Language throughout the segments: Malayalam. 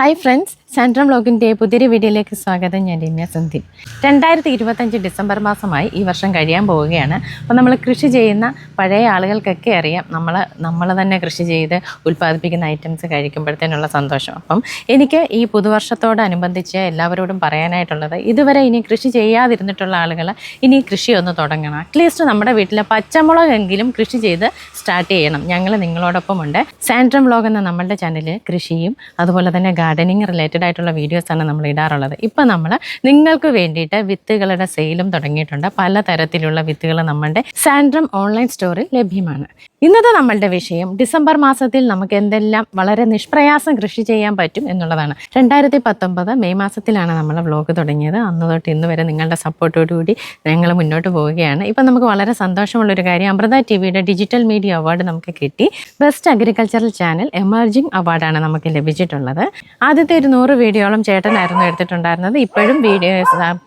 ஹாய் ஃப்ரெண்ட்ஸ் സെൻട്രം ബ്ലോഗിന്റെ പുതിയൊരു വീഡിയോയിലേക്ക് സ്വാഗതം. ഞാൻ രമ്യ സന്ധി രണ്ടായിരത്തി ഇരുപത്തഞ്ച് ഡിസംബർ മാസമായി ഈ വർഷം കഴിയാൻ പോവുകയാണ്. അപ്പോൾ നമ്മൾ കൃഷി ചെയ്യുന്ന പഴയ ആളുകൾക്കൊക്കെ അറിയാം നമ്മൾ നമ്മൾ തന്നെ കൃഷി ചെയ്ത് ഉൽപ്പാദിപ്പിക്കുന്ന ഐറ്റംസ് കഴിക്കുമ്പോഴത്തേനുള്ള സന്തോഷം. അപ്പം എനിക്ക് ഈ പുതുവർഷത്തോടനുബന്ധിച്ച് എല്ലാവരോടും പറയാനായിട്ടുള്ളത് ഇതുവരെ ഇനി കൃഷി ചെയ്യാതിരുന്നിട്ടുള്ള ആളുകൾ ഇനി കൃഷി ഒന്ന് തുടങ്ങണം. അറ്റ്ലീസ്റ്റ് നമ്മുടെ വീട്ടിലെ പച്ചമുളകെങ്കിലും കൃഷി ചെയ്ത് സ്റ്റാർട്ട് ചെയ്യണം. ഞങ്ങൾ നിങ്ങളോടൊപ്പമുണ്ട്. സാൻഡ്രം വ്ലോഗ് എന്ന നമ്മളുടെ ചാനലിൽ കൃഷിയും അതുപോലെ തന്നെ ഗാർഡനിങ് റിലേറ്റഡ് ആയിട്ടുള്ള വീഡിയോസാണ് നമ്മൾ ഇടാറുള്ളത്. ഇപ്പം നമ്മൾ നിങ്ങൾക്ക് വേണ്ടിയിട്ട് വിത്തുകളുടെ സെയിലും തുടങ്ങിയിട്ടുണ്ട്. പല തരത്തിലുള്ള വിത്തുകൾ നമ്മളുടെ സാൻഡ്രം ഓൺലൈൻ സ്റ്റോറിൽ ലഭ്യമാണ്. ഇന്നത്തെ നമ്മളുടെ വിഷയം ഡിസംബർ മാസത്തിൽ നമുക്ക് എന്തെല്ലാം വളരെ നിഷ്പ്രയാസം കൃഷി ചെയ്യാൻ പറ്റും എന്നുള്ളതാണ്. രണ്ടായിരത്തി പത്തൊമ്പത് മെയ് മാസത്തിലാണ് നമ്മൾ വ്ലോഗ് തുടങ്ങിയത്. അന്ന് തൊട്ട് ഇന്ന് വരെ നിങ്ങളുടെ സപ്പോർട്ടോടുകൂടി ഞങ്ങൾ മുന്നോട്ട് പോവുകയാണ്. ഇപ്പം നമുക്ക് വളരെ സന്തോഷമുള്ള ഒരു കാര്യം അമൃത ടി വിയുടെ ഡിജിറ്റൽ മീഡിയ അവാർഡ് നമുക്ക് കിട്ടി. ബെസ്റ്റ് അഗ്രികൾച്ചറൽ ചാനൽ എമർജിംഗ് അവാർഡാണ് നമുക്ക് ലഭിച്ചിട്ടുള്ളത്. ആദ്യത്തെ ഒരു നൂറ് വീഡിയോളം ചേട്ടനായിരുന്നു എടുത്തിട്ടുണ്ടായിരുന്നത്. ഇപ്പോഴും വീഡിയോ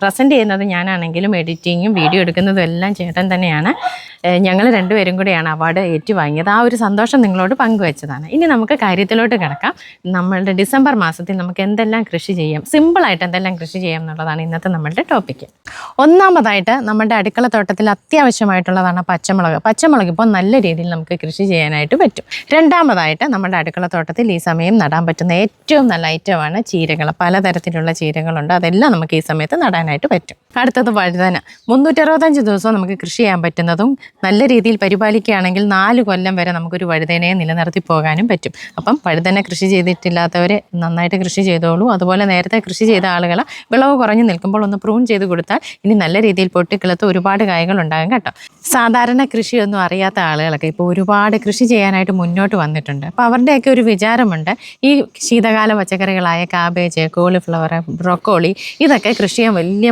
പ്രസന്റ് ചെയ്യുന്നത് ഞാനാണെങ്കിലും എഡിറ്റിങ്ങും വീഡിയോ എടുക്കുന്നതും എല്ലാം ചേട്ടൻ തന്നെയാണ്. ഞങ്ങൾ രണ്ടുപേരും കൂടിയാണ് അവാർഡ് ഏറ്റുവാങ്ങിയത്. ആ ഒരു സന്തോഷം നിങ്ങളോട് പങ്കുവച്ചതാണ്. ഇനി നമുക്ക് കാര്യത്തിലോട്ട് കിടക്കാം. നമ്മളുടെ ഡിസംബർ മാസത്തിൽ നമുക്ക് എന്തെല്ലാം കൃഷി ചെയ്യാം സിമ്പിളായിട്ട് എന്തെല്ലാം കൃഷി ചെയ്യാം എന്നുള്ളതാണ് ഇന്നത്തെ നമ്മളുടെ ടോപ്പിക്ക് ഒന്നാമതായിട്ട് നമ്മുടെ അടുക്കള തോട്ടത്തിൽ അത്യാവശ്യമായിട്ടുള്ളതാണ് പച്ചമുളക്. പച്ചമുളക് ഇപ്പോൾ നല്ല രീതിയിൽ നമുക്ക് കൃഷി ചെയ്യാനായിട്ട് പറ്റും. രണ്ടാമതായിട്ട് നമ്മുടെ അടുക്കള തോട്ടത്തിൽ ഈ സമയം നടാൻ പറ്റുന്ന ഏറ്റവും നല്ല ഐറ്റമാണ് ചീരകൾ പലതരത്തിലുള്ള ചീരകളുണ്ട്. അതെല്ലാം നമുക്ക് ഈ സമയത്ത് നടാനായിട്ട് പറ്റും. അടുത്തത് വഴുതന. മുന്നൂറ്ററുപത്തഞ്ച് ദിവസം നമുക്ക് കൃഷി ചെയ്യാൻ പറ്റുന്നതും നല്ല രീതിയിൽ പരിപാലിക്കുകയാണെങ്കിൽ നാല് കൊല്ലം വരെ നമുക്കൊരു വഴുതനയെ നിലനിർത്തി പോകാനും പറ്റും. അപ്പം വഴുതന കൃഷി ചെയ്തിട്ടില്ലാത്തവർ നന്നായിട്ട് കൃഷി ചെയ്തോളൂ. അതുപോലെ നേരത്തെ കൃഷി ചെയ്ത ആളുകൾ വിളവ് കുറഞ്ഞു നിൽക്കുമ്പോൾ ഒന്ന് പ്രൂൺ ചെയ്ത് കൊടുത്താൽ ഇനി നല്ല രീതിയിൽ പൊട്ടിക്കിളത്ത് ഒരുപാട് കായകൾ ഉണ്ടാകും കേട്ടോ. സാധാരണ കൃഷിയൊന്നും അറിയാത്ത ആളുകളൊക്കെ ഇപ്പോൾ ഒരുപാട് കൃഷി ചെയ്യാനായിട്ട് മുന്നോട്ട് വന്നിട്ടുണ്ട്. അപ്പോൾ അവരുടെയൊക്കെ ഒരു വിചാരമുണ്ട് ഈ ശീതകാല പച്ചക്കറികളായ കാബേജ് കോളിഫ്ലവർ ബ്രൊക്കോളി ഇതൊക്കെ കൃഷി ചെയ്യാൻ വലിയ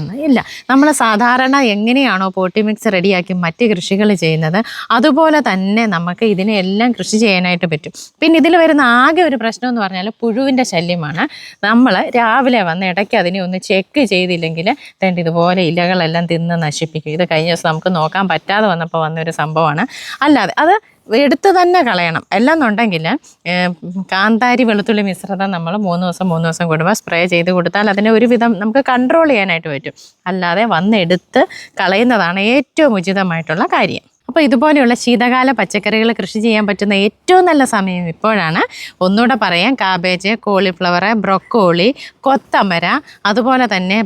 പാടാണെന്ന് ഇല്ല നമ്മൾ സാധാരണ എങ്ങനെയാണോ പോട്ടി മിക്സ് റെഡിയാക്കി മറ്റ് കൃഷികൾ ചെയ്യുന്നത് അതുപോലെ തന്നെ നമുക്ക് ഇതിനെ എല്ലാം കൃഷി ചെയ്യാനായിട്ട് പറ്റും. പിന്നെ ഇതിൽ വരുന്ന ആകെ ഒരു പ്രശ്നം എന്ന് പറഞ്ഞാൽ പുഴുവിന്റെ ശല്യമാണ്. നമ്മൾ രാവിലെ വന്ന് ഇടയ്ക്ക് അതിനെ ഒന്ന് ചെക്ക് ചെയ്തില്ലെങ്കിൽ തേണ്ട ഇതുപോലെ ഇലകളെല്ലാം തിന്ന് നശിപ്പിക്കും. ഇത് കഴിഞ്ഞ ദിവസം നമുക്ക് നോക്കാൻ പറ്റാതെ വന്നപ്പോൾ വന്നൊരു സംഭവമാണ്. അല്ലാതെ അത് എടുത്ത് തന്നെ കളയണം. അല്ലെന്നുണ്ടെങ്കിൽ കാന്താരി വെളുത്തുള്ളി മിശ്രിതം നമ്മൾ മൂന്ന് ദിവസം മൂന്ന് ദിവസം കൂടുമ്പോൾ സ്പ്രേ ചെയ്ത് കൊടുത്താൽ അതിനെ ഒരുവിധം നമുക്ക് കൺട്രോൾ ചെയ്യാനായിട്ട് പറ്റും. അല്ലാതെ വന്നെടുത്ത് കളയുന്നതാണ് ഏറ്റവും ഉചിതമായിട്ടുള്ള കാര്യം. അപ്പോൾ ഇതുപോലെയുള്ള ശീതകാല പച്ചക്കറികൾ കൃഷി ചെയ്യാൻ പറ്റുന്ന ഏറ്റവും നല്ല സമയം ഇപ്പോഴാണ്. ഒന്നുകൂടെ പറയാം. കാബേജ് കോളിഫ്ലവർ ബ്രൊക്കോളി കൊത്തമര അതുപോലെ തന്നെ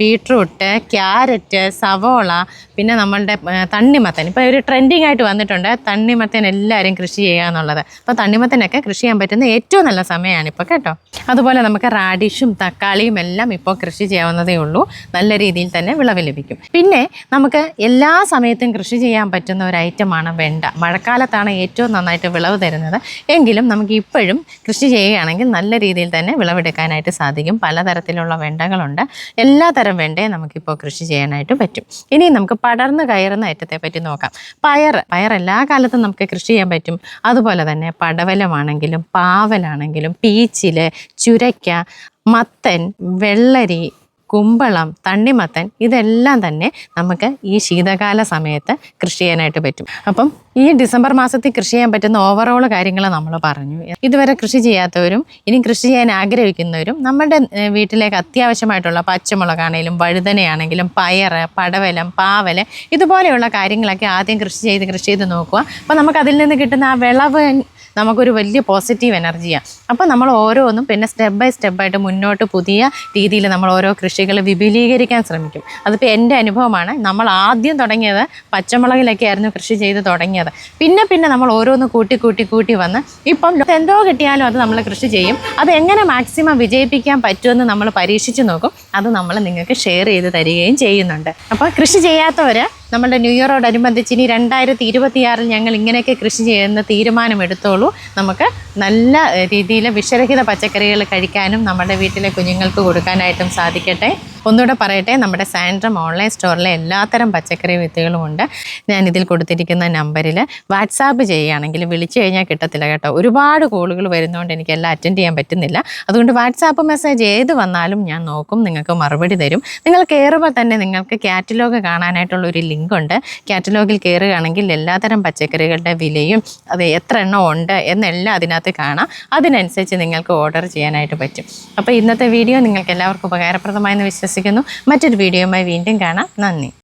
ബീട്രൂട്ട് ക്യാരറ്റ് സവോള പിന്നെ നമ്മളുടെ തണ്ണിമത്തൻ. ഇപ്പോൾ ഒരു ട്രെൻഡിങ് ആയിട്ട് വന്നിട്ടുണ്ട് തണ്ണിമത്തൻ എല്ലാവരും കൃഷി ചെയ്യുക എന്നുള്ളത്. അപ്പോൾ തണ്ണിമത്തനൊക്കെ കൃഷി ചെയ്യാൻ പറ്റുന്ന ഏറ്റവും നല്ല സമയമാണ് ഇപ്പോൾ കേട്ടോ. അതുപോലെ നമുക്ക് റാഡിഷും തക്കാളിയും എല്ലാം ഇപ്പോൾ കൃഷി ചെയ്യാവുന്നതേ ഉള്ളൂ. നല്ല രീതിയിൽ തന്നെ വിളവ് ലഭിക്കും. പിന്നെ നമുക്ക് എല്ലാ സമയത്തും കൃഷി ചെയ്യാൻ പറ്റുന്ന ഒരു ഐറ്റമാണ് വെണ്ട. മഴക്കാലത്താണ് ഏറ്റവും നന്നായിട്ട് വിളവ് തരുന്നത്. എങ്കിലും നമുക്ക് ഇപ്പോഴും കൃഷി ചെയ്യുകയാണെങ്കിൽ നല്ല രീതിയിൽ തന്നെ വിളവെടുക്കാനായിട്ട് സാധിക്കും. പലതരത്തിലുള്ള വെണ്ടകളുണ്ട്. എല്ലാ തരം വെണ്ടയും നമുക്കിപ്പോൾ കൃഷി ചെയ്യാനായിട്ട് പറ്റും. ഇനി നമുക്ക് പടർന്ന് കയറുന്ന ഐറ്റത്തെ പറ്റി നോക്കാം. പയർ പയർ എല്ലാ കാലത്തും നമുക്ക് കൃഷി ചെയ്യാൻ പറ്റും. അതുപോലെ തന്നെ പടവലമാണെങ്കിലും പാവലാണെങ്കിലും പീച്ചിൽ ചുരയ്ക്ക മത്തൻ വെള്ളരി കുമ്പളം തണ്ണിമത്തൻ ഇതെല്ലാം തന്നെ നമുക്ക് ഈ ശീതകാല സമയത്ത് കൃഷി ചെയ്യാനായിട്ട് പറ്റും. അപ്പം ഈ ഡിസംബർ മാസത്തിൽ കൃഷി ചെയ്യാൻ പറ്റുന്ന ഓവറോൾ കാര്യങ്ങൾ നമ്മൾ പറഞ്ഞു. ഇതുവരെ കൃഷി ചെയ്യാത്തവരും ഇനി കൃഷി ചെയ്യാൻ ആഗ്രഹിക്കുന്നവരും നമ്മുടെ വീട്ടിലേക്ക് അത്യാവശ്യമായിട്ടുള്ള പച്ചമുളകാണെങ്കിലും വഴുതനയാണെങ്കിലും പയർ പടവലം പാവൽ ഇതുപോലെയുള്ള കാര്യങ്ങളൊക്കെ ആദ്യം കൃഷി ചെയ്ത് കൃഷി ചെയ്ത് നോക്കുക. അപ്പോൾ നമുക്ക് അതിൽ നിന്ന് കിട്ടുന്ന ആ വിളവ് നമുക്കൊരു വലിയ പോസിറ്റീവ് എനർജിയാണ് അപ്പോൾ നമ്മൾ ഓരോന്നും പിന്നെ സ്റ്റെപ്പ് ബൈ സ്റ്റെപ്പായിട്ട് മുന്നോട്ട് പുതിയ രീതിയിൽ നമ്മൾ ഓരോ കൃഷികൾ വിപുലീകരിക്കാൻ ശ്രമിക്കും. അതിപ്പോൾ എന്റെ അനുഭവമാണ് നമ്മൾ ആദ്യം തുടങ്ങിയത് പച്ചമുളകിലൊക്കെ ആയിരുന്നു കൃഷി ചെയ്ത് തുടങ്ങിയത്. പിന്നെ പിന്നെ നമ്മൾ ഓരോന്ന് കൂട്ടി കൂട്ടി കൂട്ടി വന്ന് ഇപ്പം എന്തോ കിട്ടിയാലും അത് നമ്മൾ കൃഷി ചെയ്യും. അത് എങ്ങനെ മാക്സിമം വിജയിപ്പിക്കാൻ പറ്റുമെന്ന് നമ്മൾ പരീക്ഷിച്ച് നോക്കും. അത് നമ്മൾ നിങ്ങൾക്ക് ഷെയർ ചെയ്ത് തരികയും ചെയ്യുന്നുണ്ട്. അപ്പോൾ കൃഷി ചെയ്യാത്തവർ നമ്മുടെ ന്യൂ ഇയറോടനുബന്ധിച്ച് ഇനി രണ്ടായിരത്തി ഇരുപത്തിയാറിൽ ഞങ്ങൾ ഇങ്ങനെയൊക്കെ കൃഷി ചെയ്യുന്ന തീരുമാനമെടുത്തോളൂ. നമുക്ക് നല്ല രീതിയിൽ വിഷരഹിത പച്ചക്കറികൾ കഴിക്കാനും നമ്മുടെ വീട്ടിലെ കുഞ്ഞുങ്ങൾക്ക് കൊടുക്കാനായിട്ടും സാധിക്കട്ടെ. ഒന്നുകൂടെ പറയട്ടെ നമ്മുടെ സാൻഡ്രം ഓൺലൈൻ സ്റ്റോറിലെ എല്ലാത്തരം പച്ചക്കറി വിത്തുകളും ഉണ്ട്. ഞാൻ ഇതിൽ കൊടുത്തിരിക്കുന്ന നമ്പറിൽ വാട്സാപ്പ് ചെയ്യുകയാണെങ്കിൽ വിളിച്ചു കഴിഞ്ഞാൽ കിട്ടത്തില്ല കേട്ടോ. ഒരുപാട് കോളുകൾ വരുന്നതുകൊണ്ട് എനിക്ക് എല്ലാം അറ്റൻഡ് ചെയ്യാൻ പറ്റുന്നില്ല. അതുകൊണ്ട് വാട്സാപ്പ് മെസ്സേജ് ഏത് വന്നാലും ഞാൻ നോക്കും നിങ്ങൾക്ക് മറുപടി തരും. നിങ്ങൾ കയറുമ്പോൾ തന്നെ നിങ്ങൾക്ക് കാറ്റലോഗ് കാണാനായിട്ടുള്ള ഒരു ലിങ്ക് ഉണ്ട്. കാറ്റലോഗിൽ കയറുകയാണെങ്കിൽ എല്ലാത്തരം പച്ചക്കറികളുടെ വിലയും അത് എത്ര എണ്ണം ഉണ്ട് എന്നെല്ലാം അതിനകത്ത് കാണാം. അതിനനുസരിച്ച് നിങ്ങൾക്ക് ഓർഡർ ചെയ്യാനായിട്ട് പറ്റും. അപ്പോൾ ഇന്നത്തെ വീഡിയോ നിങ്ങൾക്ക് എല്ലാവർക്കും ഉപകാരപ്രദമായെന്ന് വിശ്വസിക്കുന്നു. മറ്റൊരു വീഡിയോയുമായി വീണ്ടും കാണാം. നന്ദി.